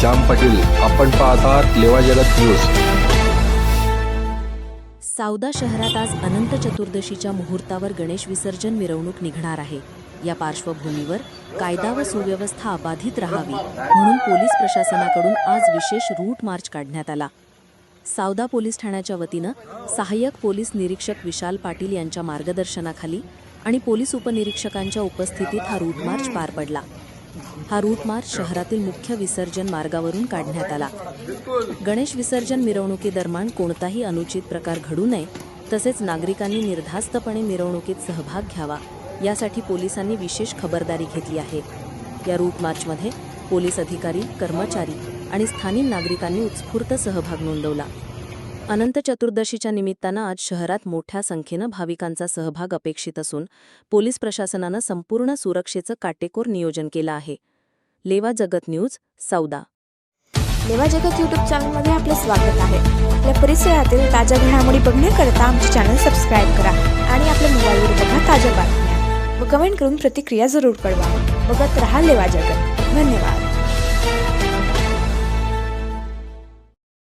श्याम पाटील आपण पाहत आहात लेवा जगत न्यूज. सावदा शहरात आज अनंत चतुर्दशीच्या मुहूर्तावर गणेश विसर्जन मिरवणूक निघणार आहे. या पार्श्वभूमीवर कायदा व सुव्यवस्था अबाधित राहावी म्हणून पोलीस प्रशासनाकडून आज विशेष रूट मार्च काढण्यात आला. सावदा पोलीस ठाण्याच्या वतीनं सहाय्यक पोलीस निरीक्षक विशाल पाटील यांच्या मार्गदर्शनाखाली आणि पोलीस उपनिरीक्षकांच्या उपस्थितीत हा रूट मार्च पार पडला. हा रूट मार्च शहरातील मुख्य विसर्जन मार्गावरून काढण्यात आला. गणेश विसर्जन मिरवणुकीदरम्यान कोणताही अनुचित प्रकार घडू नये तसेच नागरिकांनी निर्धास्तपणे मिरवणुकीत सहभाग घ्यावा यासाठी पोलिसांनी विशेष खबरदारी घेतली आहे. या रूट मार्चमध्ये पोलीस अधिकारी कर्मचारी आणि स्थानिक नागरिकांनी उत्स्फूर्त सहभाग नोंदवला. अनंत चतुर्दशीच्या निमित्तानं आज शहरात मोठ्या संख्येनं भाविकांचा सहभाग अपेक्षित असून पोलीस प्रशासनानं संपूर्ण सुरक्षेचं काटेकोर नियोजन केलं आहे. लेवा जगत न्यूज सौदा. लेवा जगत यूट्यूब चॅनलमध्ये आपलं स्वागत आहे. आपल्या परिसरातील ताज्या घडामोडी बघण्याकरता आमचे चॅनल सबस्क्राईब करा आणि आपल्या मोबाईलवर बघा ताज्या बातम्या. व कमेंट करून प्रतिक्रिया जरूर कळवा. बघत रहा लेवा जगत. धन्यवाद.